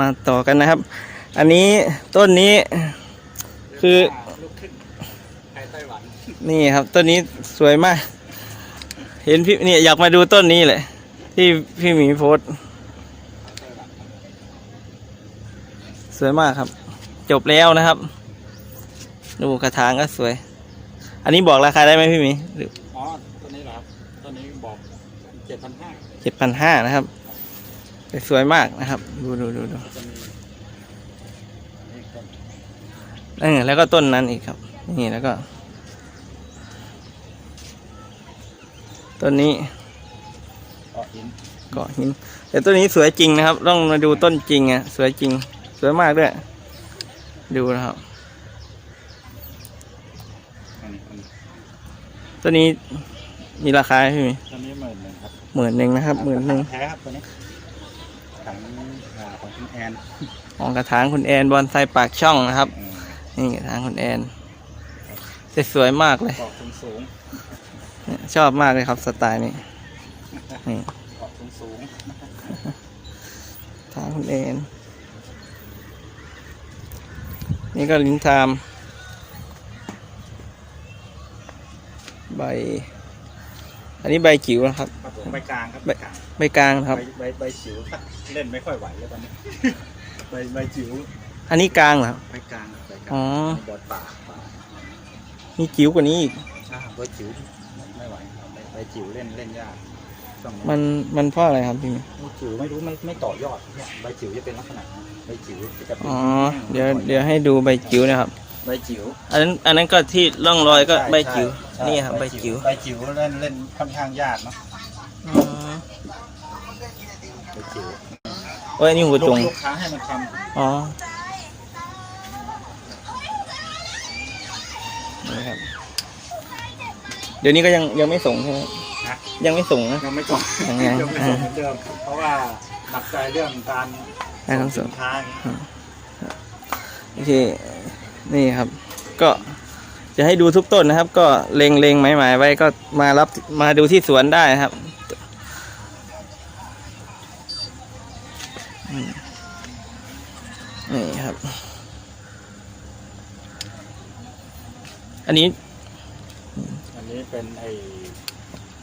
มาต่อกันนะครับ อันนี้ต้นนี้คือลูกครึ่งไทยไต้หวันนี่ครับต้นนี้สวยมาก เห็นพี่เนี่ยอยากมาดูต้นนี้แหละ ที่พี่หมีโพสต์สวยมากครับ จบแล้วนะครับ ดูกระถางก็สวย อันนี้บอกราคาได้ไหมพี่หมีอ๋อตัวนี้เหรอครับตัวนี้บอกเจ็ดพันห้าเจ็ดพันห้านะครับแต่ สวยมากนะครับ ดูดูดูดูจะมีนี่ต้นเออแล้วก็ต้นนั้นอีกครับ นี่แล้วก็ ต้นนี้เกาะหินเกาะหินแต่ต้นนี้สวยจริงนะครับ ต้องมาดูต้นจริงอะสวยจริง สวยมากด้วย ดูนะครับอันนี้อันนี้ต้นนี้มีราคาไหมพี่หมีตัวนี้หมื่นหนึ่งครับหมื่นหนึ่งนะครับหมื่นหนึ่งแท้ครับตัวนี้ ถังอ่าของคุณแอนของกระถางคุณแอนบอนไซปากช่องนะครับอืมนี่กระถางคุณแอนแต่สวยมากเลยเกาะสูงสูงเนี่ยชอบมากเลยครับสไตล์นี้นี่เกาะสูงสูงทางคุณแอนนี่ก็ลิ้นทาม ใบ อันนี้ใบจิ๋วนะครับ ครับผมใบกลางครับใบใบกลางใบกลางนะครับ ใบใบใบจิ๋วเล่นไม่ค่อยไหวแล้วตอนนี้ ใบใบจิ๋วอันนี้กลางเหรอครับ ใบกลางครับใบกลางอ๋อ บอดป่าป่ามีจิ๋วกว่านี้อีก อ่าใบจิ๋วไม่ไหวครับใบใบจิ๋วเล่นเล่นยากต้องมันมันเพราะอะไรครับพี่ ใบจิ๋วไม่รู้ไม่ไม่ต่อยอดเนี่ยใบจิ๋วจะเป็นลักษณะนี้ใบจิ๋วจะเป็นอ๋อ เดี๋ยวเดี๋ยวให้ดูใบจิ๋วนะครับ ใบจิ๋ว อันนั้นอันนั้นก็ที่ร่องรอยก็ช่ใบจิ๋ว ใช่ นี่ครับใบจิ๋วใบจิ๋วเล่นเล่นค่อนข้างยากเนาะอ๋อใบจิ๋วโอ้ยอันนี่หัวจงลูกค้าให้มันทอ๋อนี่ครับเดี๋ยวนี้ก็ยังยังไม่ส่งใช่ไหมำนะยังไม่ส่งนะยังไม่ส่งยังไงยังไม่ส่งเหมือนเดิมเพราะว่าหนักใจเรื่องการการขนส่สิงนค้าอย่างเงี้ยโอเคนี่ครับ ก็ จะให้ดูทุกต้นนะครับ ก็เล็งเล็งหมายหมายไว้ก็มารับมาดูที่สวนได้นะครับอืมนี่ครับ อันนี้ อันนี้เป็นไอ้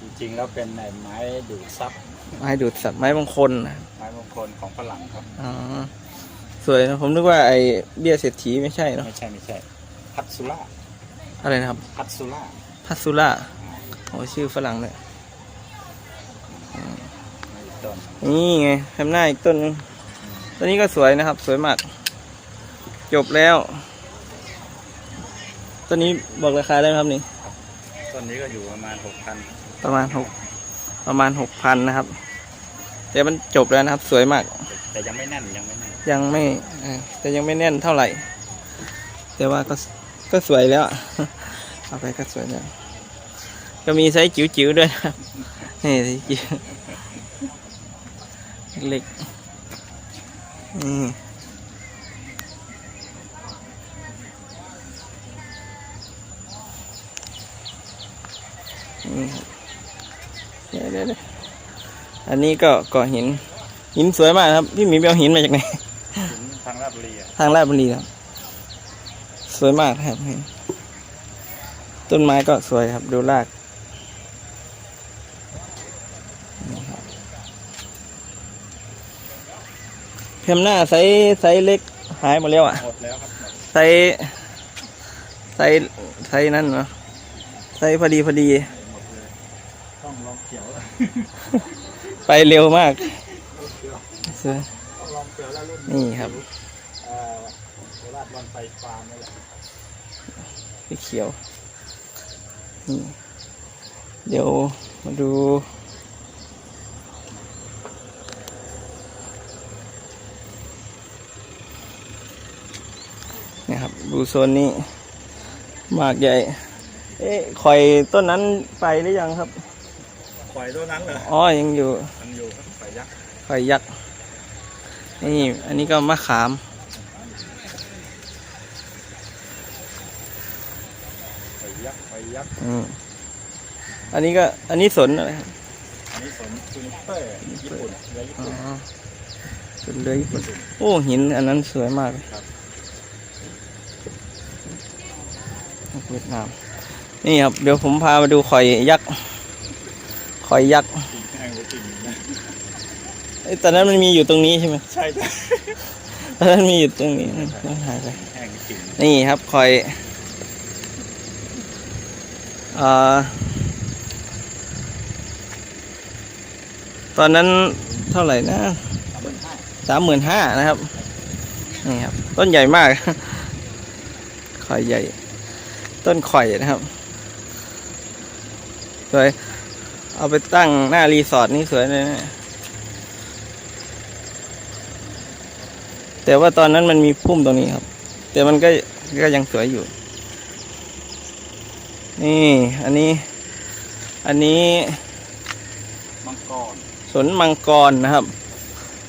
จริงๆแล้วเป็นไอ้ไม้ดูดซับไม้ดูดสับไม้มงคลนะไม้มงคลของฝรั่งครับอ๋อสวยนะผมนึกว่าไอเบี้ยเศรษฐีไม่ใช่เนาะไม่ใช่ไม่ใช่พัตสุล่า อะไรนะครับพัตสุล่าพัสซุล่าโอ้ชื่อฝรั่งเลยต้นนี่ไงทำหน้าอีกต้นนึงต้นนี้ก็สวยนะครับ สวยมาก จบแล้วต้นนี้บอกราคาได้ไหมครับนี่ต้นนี้ก็อยู่ประมาณหกพันประมาณหกประมาณหกพันนะครับ แต่มันจบแล้วนะครับ สวยมาก แต่ยังไม่แน่นยังไม่แน่นยังไม่เอ่อแต่ยังไม่แน่นเท่าไหร่ แต่ว่าก็ ก็สวยแล้ว เอาไปก็สวยแล้ว ก็มีไซส์จิ๋วๆด้วยนะครับนี่ไซส์จิ๋วเล็กๆนี่นี่ครับเดี๋ยวเดี๋ยวเดี๋ยวอันนี้ก็เกาะหิน หินสวยมากครับ พี่หมีไปเอาหินมาจากไหนถึงทางราชบุรีอะทางราชบุรีครับส วยมากครับ ต้นไม้ก็สวยครับดูรากนี่ครับเพมหน้าไซส์ไซส์เล็กหายหมดแล้วอะหมดแล้วครับหมดไซส์ไซส์ไซส์นั่นเนาะไซส์พอดีพอดีหมดเลยต้องลองเขียวไปเร็วมากสวยต้องลองเขียวแล้วรุ่นนี่ครับเอ่อโคราชวันไฟฟาร์มนี่แหละ สีเขียวนี่เดี๋ยวมาดูนี่ครับ ดูโซนนี้หมากใหญ่ เอ๊ะข่อยต้นนั้นไปหรือยังครับข่อยตัวนั้นเหรออ๋อยังอยู่มันอยู่ครับข่อยยักษ์ข่อยยักษ์นี่ อันนี้ก็มะขาม ข่อย ยักษ์ข่อยยักษ์อืมอันนี้ก็อันนี้สนอะไรครับอันนี้สนจูนิเปอร์ญี่ปุ่นเรือญี่อ๋อปุ่นสุดเลยญี่ปุ่นโอ้หินอันนั้นสวยมากเลยครับเวียดนามนี่ครับเดี๋ยวผมพามาดูข่อยยักษ์ข่อยยักษ์แห้งไปจริงนะไอ้ยตอนนั้นมันมีอยู่ตรงนี้ใช่ไหมใช่ใช่ตอนนั้นมีอยู่ตรงนี้มันหายไป แห้งไปจริงนี่ครับคอยเอ่อ ตอนนั้นเท่าไหร่นะสามหมื่นห้านห้านะครับ นี่ครับ ต้นใหญ่มาก ข่อยใหญ่ ต้นข่อยนะครับ สวย เอาไปตั้งหน้ารีสอร์ทนี่สวยเลยนะ แต่ว่าตอนนั้นมันมีพุ่มตรงนี้ครับ แต่มันก็ก็ยังสวยอยู่ นี่อันนี้ อันนี้มังกรสวนมังกรนะครับ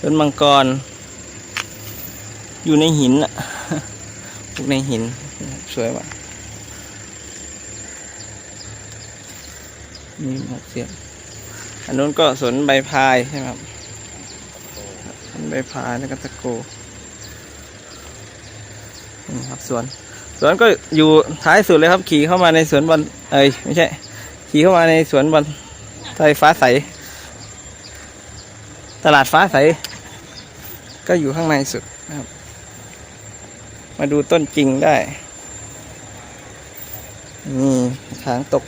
สวนมังกร อยู่ในหินอะปลูกในหิน สวยมากนี่หมวกเสียบอันนู้นก็สวนใบพายใช่ไหมครับสวนใบพายแล้วก็ตะโกนี่ครับสวน สวนก็อยู่ท้ายสุดเลยครับ ขี่เข้ามาในสวนบอลเอ้ยไม่ใช่ ขี่เข้ามาในสวนบอลไฟฟ้าใส ตลาดฟ้าใส ก็อยู่ข้างในสุดนะครับ มาดูต้นจริงได้นี่ถางตก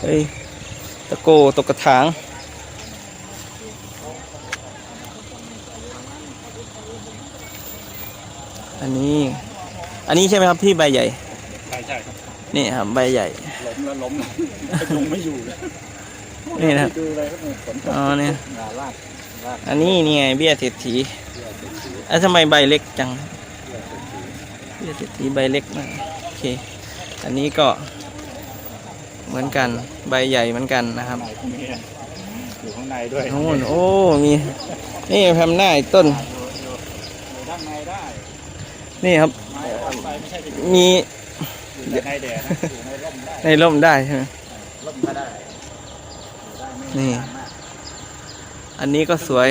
เฮ้ยตะโกตกกระถางอันนี้ อันนี้ใช่ไหมครับที่ใบใหญ่ ใช่ใช่ครับนี่ครับใบใหญ่ ล้มแล้วล้มพยุงไม่อยู่เลยนี่นะดูเลยครับเนี่ยฝนตกอ๋อเนี่ยงาลากลากอันนี้นี่ไงเบี้ยเศรษฐีเสื้อเป็นสีอะทำไมใบเล็กจัง เสื้อเป็นสีเบี้ยเศรษฐีใบเล็กมากโอเค อันนี้ก็เหมือนกันใบใหญ่เหมือนกันนะครับ ข้างในก็มีอยู่ข้างในด้วยโน่นโอ้ มี นี่แพมหน้าอีกต้น อยู่อยู่อยู่ด้านในได้นี่ครับไม้เอาไปไม่ใช่ไปอยู่มีอยู่ในแดดนะอยู่ในร่มได้ในร่มได้ใช่ไหมร่มก็ได้อยู่ได้ไม่นี่ นานมากอันนี้ก็สวย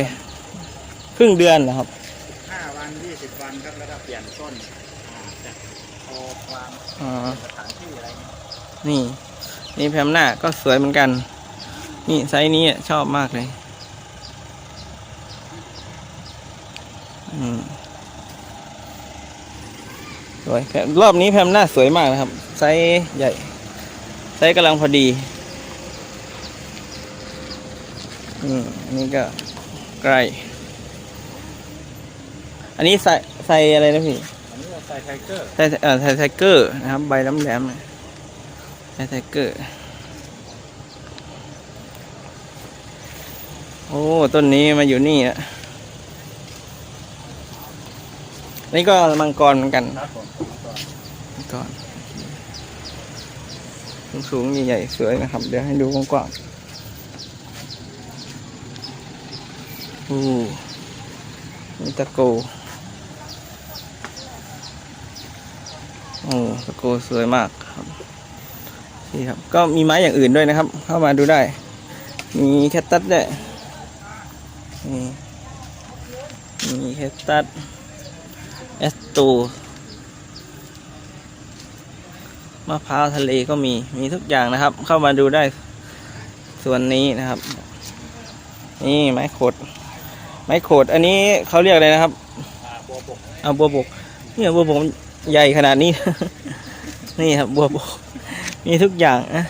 ครึ่งเดือนนะครับ ห้าวันยี่สิบวันครับแล้วก็เปลี่ยนต้นอ่าจากโตความอ๋อ สถานที่อะไรเงี้ยนี่ นี่แพมหน้าก็สวยเหมือนกัน นี่ไซส์นี้ชอบมากเลยอืม สวยแพมรอบนี้แพมหน้าสวยมากนะครับ ไซส์ใหญ่ ไซส์กำลังพอดีอืมอันนี่ก็ใกล้ อันนี้ใส่ใส่อะไรนะพี่ อันนี้เราใส่ไทเกอร์ไทเอ่อไทไทเกอร์นะครับ ใบแหลมๆหน่อยไทไทเกอร์ โอ้ ต้นนี้มาอยู่นี่อะ นี่ก็มังกรเหมือนกันครับผมก่อนมังกรสูงๆใหญ่ๆสวยนะครับ เดี๋ยวให้ดูกว้างๆอู้นี่ตะโกโอ้ตะโกสวยมากครับนี่ครับ ก็มีไม้อย่างอื่นด้วยนะครับ เข้ามาดูได้ มีแคตตัสด้วยนี่มีแคตตัสเอส ตูมะพร้าวทะเลก็มีมีทุกอย่างนะครับ เข้ามาดูได้ส่วนนี้นะครับ นี่ไม้โขด ไม้โขด อันนี้เขาเรียกอะไรนะครับอ่าบัวบกเอาบัวบกเนี่ยบัวบกใหญ่ขนาดนี้ นี่ครับบัวบก มีทุกอย่างนะ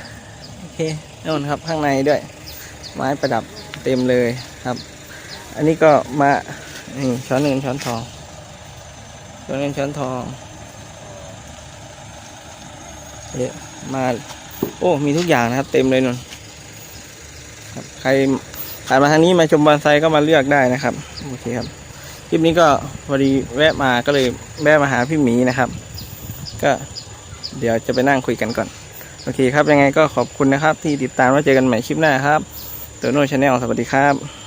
โอเคนู่นครับข้างในด้วย ไม้ประดับเต็มเลยครับ อันนี้ก็มานี่ช้อนเงินช้อนทอง ช้อนเงินช้อนทองเยอะมา โอ้ มีทุกอย่างนะครับ เต็มเลยนนครับใครผ่านมาทางนี้มาชมบอนไซก็มาเลือกได้นะครับ โอเคครับ คลิปนี้ก็พอดีแวะมาก็เลยแวะมาหาพี่หมีนะครับ ก็เดี๋ยวจะไปนั่งคุยกันก่อน โอเคครับ ยังไงก็ขอบคุณนะครับ ที่ติดตามแล้เจอกันใหม่คลิปหน้าครับตัวโน้ชาแนลสวัสดีครับ